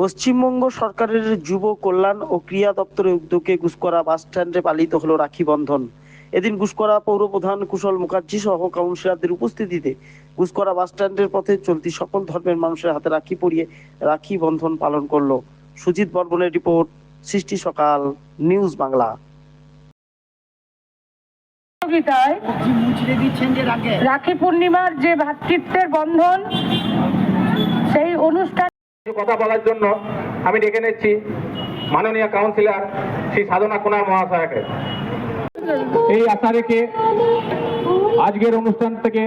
পশ্চিমবঙ্গ সরকারের যুব কল্যাণ ও ক্রিয়া দপ্তরের উদ্যোগে গুসকরা বাস স্ট্যান্ডে পালিত হলো রাখি বন্ধন। এদিন গুসকরা পৌর প্রধান কুশল মুখার্জি সহ কাউন্সিলরদের উপস্থিতিতে গুসকরা বাস স্ট্যান্ডের পথে চলতি সকল ধর্মের মানুষের হাতে রাখি পরিয়ে রাখি বন্ধন পালন করল। সুজিত বর্মনের রিপোর্ট, সৃষ্টি সকাল, নিউজ বাংলা। রাখি পূর্ণিমার যে ভ্রাতৃত্বের বন্ধন কথা বলার জন্য আমি ডেকে নিচ্ছি মাননীয় কাউন্সিলর শ্রী সাধনা কুমার মহাশয়কে। এই আশা রেখে আজকের অনুষ্ঠান থেকে